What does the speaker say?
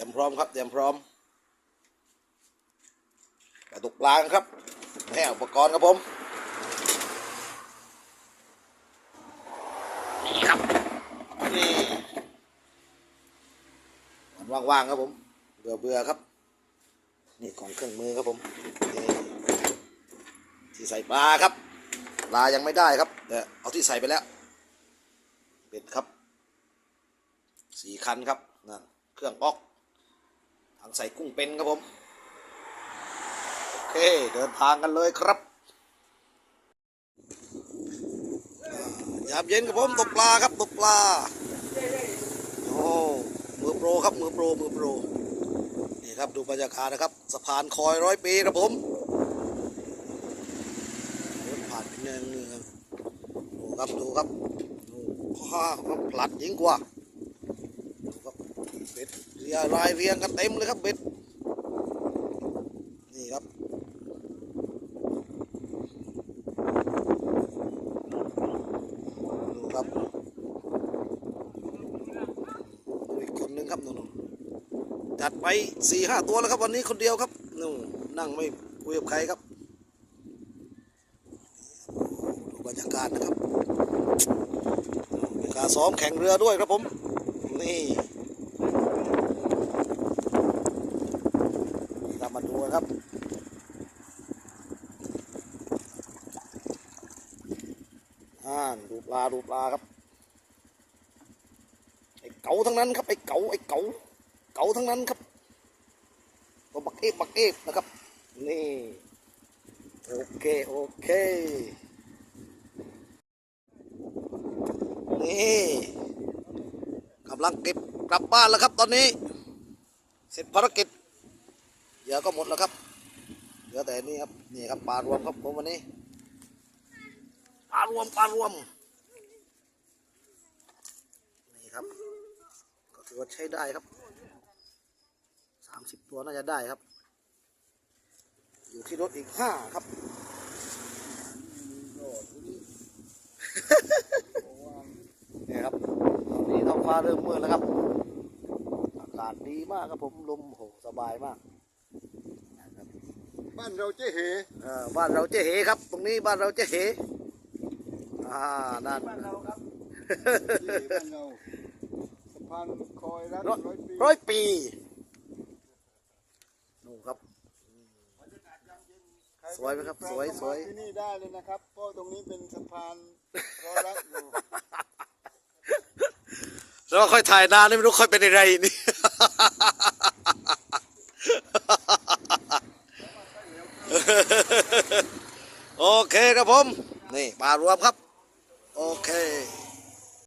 รียมพร้อมครับเตรียมพร้อมไปตกปลากันครับแห่อุปกรณ์ครับผมนี่ครับนี่วันว่างๆครับผมเบื่อเบื่อๆครับ นี่ของเครื่องมือครับผมนี่ที่ใส่ปลาครับปลายังไม่ได้ครับแต่เอาที่ใส่ไปแล้วเบ็ดครับสี่คันครับนั่นเครื่องออก ทางใส่กุ้งเป็นครับผม โอเค เดินทางกันเลยครับยามเย็นครับผมตกปลาครับตกปลา โอ้มือโปรครับมือโปรมือโปร นี่ครับดูบรรยากาศนะครับสะพานคอยร้อยปีครับผมรถผ่านไปเนืองเนืองดูครับดูครับดูข้าครับผลัดยิ่งกว่าดูครับเบ็ดเรี ยรายเรียงกันเต็มเลยครับเบ็ดนี่ครับดูครับอีกคนนึงครับนู่นจัดไปสี่ห้าตัวแล้วครับวันนี้คนเดียวครับนู่นนั่งไม่คุยกับใครครับดูบรรยากาศนะครับการซ้อมแข่งเรือด้วยครับผมนี่ ตามมาดูนครับอ่าดูปลาดูปลาครับ ไอ้เก๋าทั้งนั้นครับ ไอ้เก๋าไอ้เก๋าเก๋าทั้งนั้นครับตัวบักเอฟบักเอฟนะครับ นี่ โอเค โอเค นี่กำลังเก็บกลับบ้านแล้วครับตอนนี้ เสร็จภารกิจ เหยื่อก็หมดแล้วครับ เหลือแต่นี่ครับ นี่ครับปลารวมครับผมวันนี้ ปลารวมปลารวม นี่ครับ ก็ถือว่าใช้ได้ครับ สามสิบตัวน่าจะได้ครับ อยู่ที่รถอีกห้าครับเนี่ยครับ ตอนนี้ท้องฟ้าเริ่มมืดแล้วครับ อากาศดีมากครับผม ลมโหสบายมาก บ้านเราเจ๊เหเอ่อบ้านเราเจ๊เหครับ ตรงนี้บ้านเราเจ๊เหอ่านั่น บ้านเราครับเจ๊เหบ้านเราสะพานคอยรักร้อยร้อยปีร้อยปีนู่นครับใครสวยไหมครับสวยสวย ที่นี่ได้เลยนะครับเพราะตรงนี้เป็นสะพานรอรักอยู่แล้วค่อยถ่ายนานนี่ไม่รู้ค่อยเป็นอะไรนี่ โอเคครับผ ม นี่ปลารวมครับ โอเค